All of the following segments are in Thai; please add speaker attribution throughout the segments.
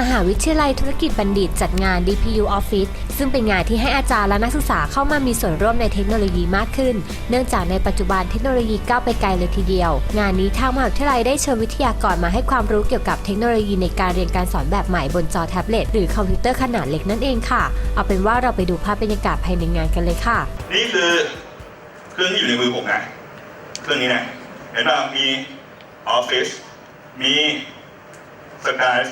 Speaker 1: มหาวิทยาลัยธุรกิจบัณฑิตจัดงาน DPU Office ซึ่งเป็นงานที่ให้อาจารย์และนักศึกษาเข้ามามีส่วนร่วมในเทคโนโลยีมากขึ้น เนื่องจากในปัจจุบันเทคโนโลยีก้าวไปไกลเลยทีเดียว งานนี้ทางมหาวิทยาลัยได้เชิญวิทยากรมาให้ความรู้เกี่ยวกับเทคโนโลยีในการเรียนการสอนแบบใหม่บนจอแท็บเล็ตหรือคอมพิวเตอร์ขนาดเล็กนั่นเองค่ะ เอาเป็นว่าเราไปดูภาพบรรยากาศภายในงานกันเลยค่ะ
Speaker 2: นี่คือเครื่องที่อยู่ในมือผมนะเครื่องนี้นะเห็นป่ะมี Office มี Skype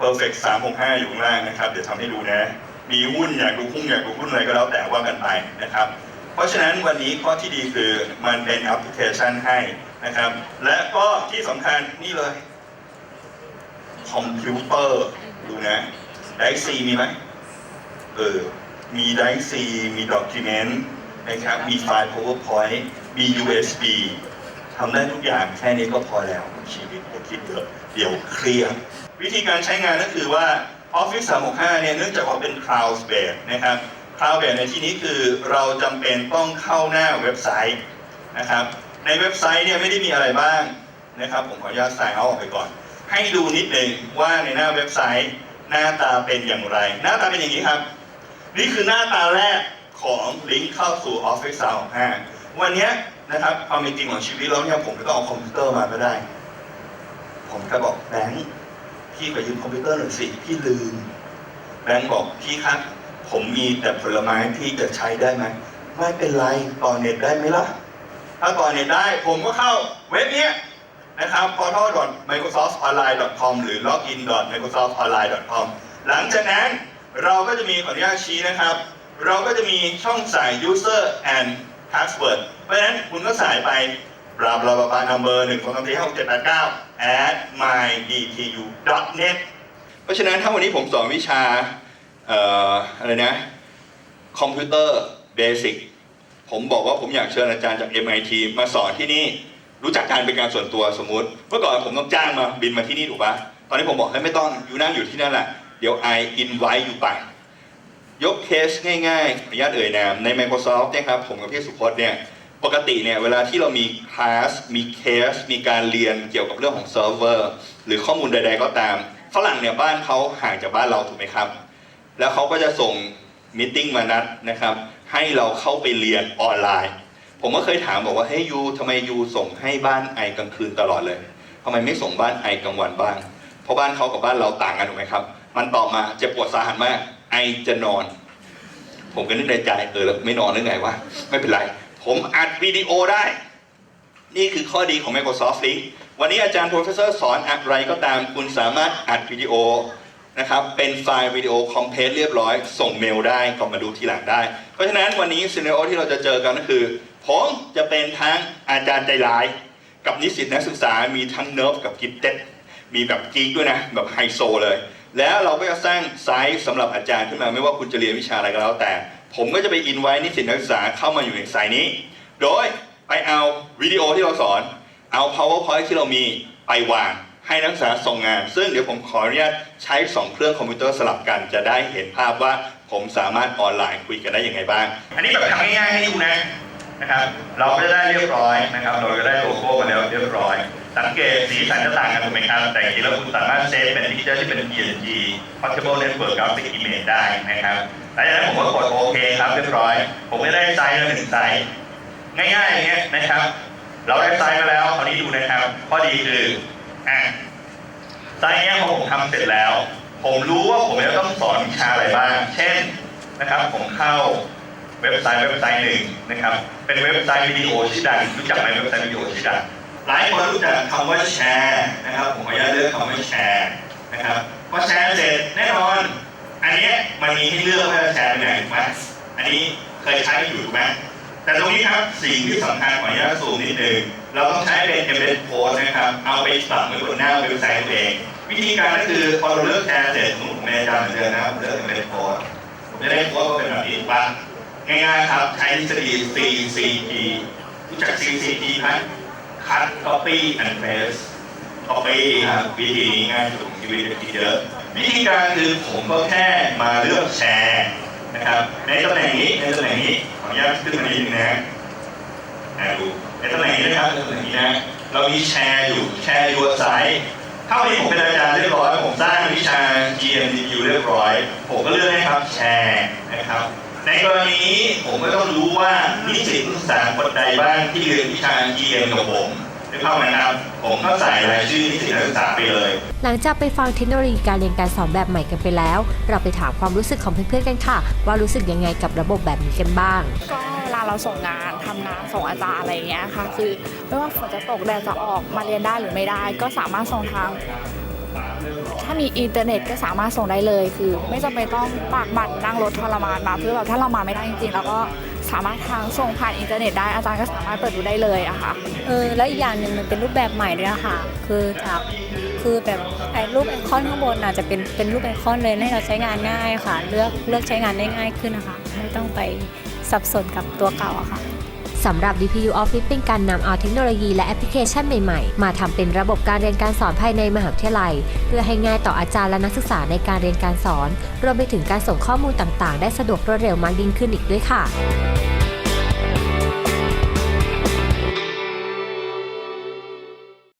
Speaker 2: Perfect 365 อยู่ข้างล่างนะครับ เดี๋ยวทำให้ดูนะ มีหุ้นอยากดูหุ้นอยากดูหุ้นอะไรก็แล้วแต่ว่ากันไปนะครับ เพราะฉะนั้นวันนี้ข้อที่ดีคือมันเป็นแอปพลิเคชันให้นะครับ และก็ที่สำคัญนี่เลย คอมพิวเตอร์ดูนะไดซีมีไหมเออ มีไดซีมีด็อกิเมนต์นะครับ มีไฟล์ PowerPoint มี USB ทำได้ทุกอย่างแค่นี้ก็พอแล้ว ชีวิตอย่าคิดเยอะเดี๋ยวเครียดวิธีการใช้งานก็คือว่า Office 365 เนี่ยเนื่องจากว่าเป็น Cloud Based นะครับ Cloud Based ในที่นี้คือเราจำเป็นต้องเข้าหน้าเว็บไซต์นะครับ ในเว็บไซต์เนี่ยไม่ได้มีอะไรบ้างนะครับ ผมขออนุญาตใส่เอาออกไปก่อน ให้ดูนิดหนึ่งว่าในหน้าเว็บไซต์ หน้าตาเป็นอย่างไร หน้าตาเป็นอย่างนี้ครับ นี่คือหน้าตาแรกของลิงก์เข้าสู่ Office 365 วันนี้ นะครับความเป็นจริงของชีวิตแล้วเนี่ยผมก็ต้องเอาคอมพิวเตอร์มาก็ได้ ผมก็บอกแบงค์พี่ไปยืมคอมพิวเตอร์หน่อยสิพี่ลืม แบงค์บอกพี่ครับ ผมมีแต่ผลไม้พี่จะใช้ได้ไหมไม่เป็นไรต่อเน็ตได้ไหมล่ะ ถ้าต่อเน็ตได้ ผมก็เข้าเว็บนี้นะครับ portal.microsoftonline.com หรือ login.microsoftonline.com หลังจากนั้นเราก็จะมีขออนุญาตชี้นะครับ เราก็จะมีช่องใส่ user and password เพราะฉะนั้นคุณก็ใส่ไปบลาบลาบลา number 1 2 3 4 5 6 7 8 9 at mydtu.net เพราะฉะนั้นถ้าวันนี้ผมสอนวิชาเอ่ออะไรนะคอมพิวเตอร์เบสิกผมบอกว่าผมอยากเชิญอาจารย์จาก MIT มาสอนที่นี่รู้จักการเป็นการส่วนตัวสมมติ เมื่อก่อนผมต้องจ้างมาบินมาที่นี่ถูกปะตอนนี้ผมบอกให้ไม่ต้องอยู่นั่งอยู่ที่นั่นแหละเดี๋ยว I invite อยู่ไป ยกเคสง่ายๆขออนุญาตเอ่ยนามใน Microsoft เนี่ยครับผมกับพี่สุพจน์เนี่ยปกติเนี่ยเวลาที่เรามีคลาสมีเคส มีการเรียนเกี่ยวกับเรื่องของเซิร์ฟเวอร์หรือข้อมูลใด ๆ ก็ตามฝรั่งเนี่ยบ้านเขาห่างจากบ้านเราถูกไหมครับ แล้วเขาก็จะส่งมิ팅มานัดนะครับให้เราเข้าไปเรียนออนไลน์ ผมก็เคยถามบอกว่าเฮ้ยยูทำไมยูส่งให้บ้านไอกลางคืนตลอดเลยทำไมไม่ส่งบ้านไอกลางวันบ้างเพราะบ้านเขากับบ้านเราต่างกันถูกไหมครับ มันตอบมาเจ็บปวดสาหัสมาก ไอจะนอน ผมก็นึกในใจเออแล้วไม่นอนหรือไงวะไม่เป็นไร ผมอัดวิดีโอได้ นี่คือข้อดีของ Microsoft Link วันนี้อาจารย์ professor สอนอะไรก็ตามคุณสามารถอัดวิดีโอนะครับเป็นไฟล์วิดีโอคอมเพลตเรียบร้อย ส่งเมลได้ก็มาดูทีหลังได้ เพราะฉะนั้นวันนี้ซีนโอที่เราจะเจอกันก็คือ ผมจะเป็นทั้งอาจารย์ใจร้าย กับนิสิตนักศึกษามีทั้งเนิร์ฟกับกิฟเต็ดมีแบบกีกด้วยนะ แบบไฮโซเลย แล้วเราก็จะสร้างไซต์สำหรับอาจารย์ขึ้นมาไม่ว่าคุณจะเรียนวิชาอะไรก็แล้วแต่ ผมก็จะไปอินไว้นิสิตนักศึกษาเข้ามาอยู่ในไซต์นี้ โดยไปเอาวิดีโอที่เราสอน เอา powerpoint ที่เรามีไปวางให้นักศึกษาส่งงาน ซึ่งเดี๋ยวผมขออนุญาตใช้ 2 เครื่องคอมพิวเตอร์สลับกันจะได้เห็นภาพว่าผมสามารถออนไลน์คุยกันได้ยังไงบ้าง อันนี้แบบทำง่ายๆให้ดูนะนะครับ เราก็จะได้เรียบร้อยนะครับ เราก็ได้โลโก้มาแล้วเรียบร้อย สังเกตสีสันจะต่างกันถูกไหมครับ แต่จริงแล้วคุณสามารถเซฟเป็นพิกเจอร์ที่เป็น PNG Portable Network Graphic Image ได้นะครับหลังจากนั้นผมก็กดโอเคครับเรียบร้อย ผมก็ได้ไซส์แล้วหนึ่งไซส์ง่ายๆอย่างเงี้ยนะครับ เราได้ไซส์มาแล้วคราวนี้ดูนะครับข้อดีคืออะไซส์เนี้ยพอผมทำเสร็จแล้ว ผมรู้ว่าผมจะต้องสอนวิชาอะไรบ้าง เช่นนะครับ ผมเข้าเว็บไซต์เว็บไซต์หนึ่งนะครับ เป็นเว็บไซต์วิดีโอชื่อดังรู้จักไหมเว็บไซต์วิดีโอชื่อดัง หลายคนรู้จักคำว่าแชร์นะครับ ผมขออนุญาตเลือกคำว่าแชร์นะครับพอแชร์เสร็จแน่นอน อันนี้มันมีให้เลือกว่าจะแชร์ไปไหนถูกไหมอันนี้เคยใช้อยู่ถูกไหมแต่ตรงนี้ครับสิ่งที่สำคัญขออนุญาตสูงนิดนึงเราต้องใช้เป็น embedded code นะครับ เอาไปปรับไว้บนหน้าเว็บไซต์ตัวเอง วิธีการก็คือพอเราเลือกแชร์เสร็จสมมติผมเป็นอาจารย์เหมือนเดิมนะครับเลือก embedded code ผมจะได้โค้ดว่าเป็นแบบนี้ถูกปะง่ายๆครับใช้ทฤษฎี CCP รู้จัก CCP ไหม cut copy and paste copy ครับวิธีนี้ง่ายสุดของชีวิตเลยทีเดียววิธีการคือผมก็แค่มาเลือกแชร์นะครับ ในตำแหน่งนี้ในตำแหน่งนี้ขออนุญาตขึ้นมานิดนึงนะอ่าดูในตำแหน่งนี้นะครับในตำแหน่งนี้นะเรามีแชร์อยู่แชร์ยูไซต์ถ้าถ้าวันนี้ผมเป็นอาจารย์เรียบร้อยผมสร้างวิชา GMDQ เรียบร้อย ผมก็เลือกให้ครับแชร์นะครับ ในกรณีนี้ผมก็ต้องรู้ว่านิสิตนักศึกษาคนใดบ้างที่เรียนวิชา GM กับผมได้เข้าไหมครับผมก็ใส่รายชื่อนิสิตนักศึกษาไปเลย
Speaker 1: หลังจากไปฟังเทคโนโลยีการเรียนการสอนแบบใหม่กันไปแล้ว เราไปถามความรู้สึกของเพื่อนๆกันค่ะ ว่ารู้สึกยังไงกับระบบแบบนี้กันบ้าง
Speaker 3: ก็เวลาเราส่งงานทำงานส่งอาจารย์อะไรอย่างเงี้ยค่ะ คือไม่ว่าฝนจะตกแดดจะออกมาเรียนได้หรือไม่ได้ ก็สามารถส่งทาง ถ้ามีอินเทอร์เน็ตก็สามารถส่งได้เลย คือ ไม่จำเป็นต้องปากบั่นนั่งรถทรมานมาเพื่อแบบถ้าเรามาไม่ได้จริงๆเราก็สามารถทางส่งผ่านอินเทอร์เน็ตได้อาจารย์ก็สามารถเปิดดูได้เลยอะค่ะ
Speaker 4: เออแล้วอีกอย่างหนึ่งมันเป็นรูปแบบใหม่ด้วยอะค่ะ คือจากคือแบบไอ้รูปไอคอนข้างบนอาจจะเป็นเป็นรูปไอคอนเลยให้เราใช้งานง่ายค่ะ เลือกเลือกใช้งานได้ง่ายขึ้นนะคะ ไม่ต้องไปสับสนกับตัวเก่าอะค่ะ
Speaker 1: สำหรับ DPU Office เป็นการนำเอาเทคโนโลยีและแอปพลิเคชันใหม่ๆ มาทำเป็นระบบการเรียนการสอนภายในมหาวิทยาลัย เพื่อให้ง่ายต่ออาจารย์และนักศึกษาในการเรียนการสอน รวมไปถึงการส่งข้อมูลต่างๆ ได้สะดวกรวดเร็วมากยิ่งขึ้นอีกด้วยค่ะ